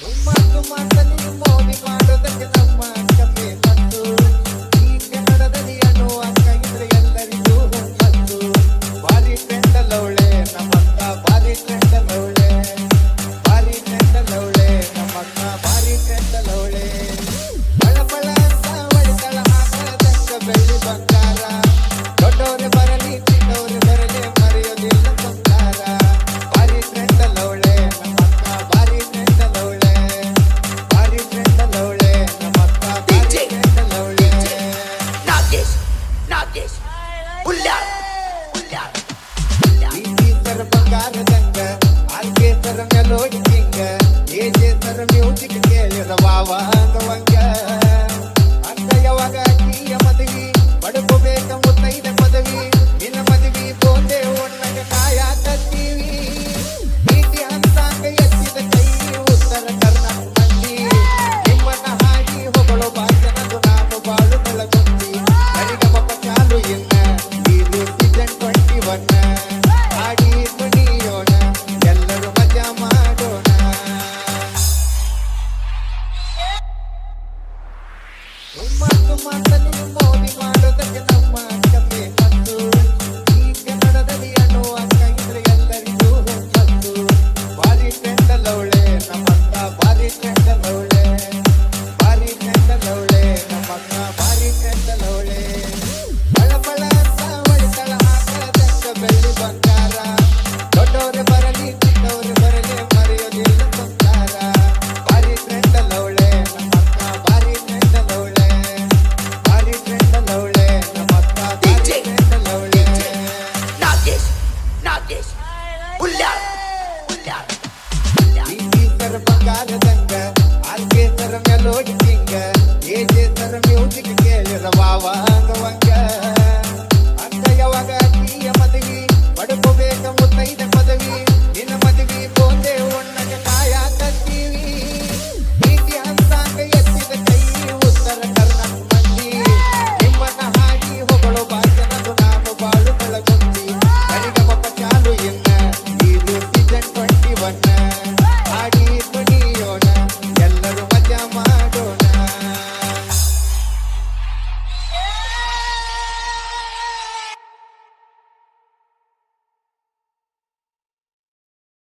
Uma, uma, salimu, mobi, mado, tak, tak, mas. ಕಾಲದಂಗ ಆಲ್ಗೆ ತರ ಮೆಲೋಡಿ ಕಿಂಗ ಮ್ಯೂಸಿಕ್ ಕೇಳಿರ ವಾವಾ. my friend anymore. ರೋಗಿ ಸಿಂಗ. ಏಜೆ ತರ ಮ್ಯೂಸಿಕ್ ಕೇಳಿರ ವಾವ ಅಂಗವಂಗ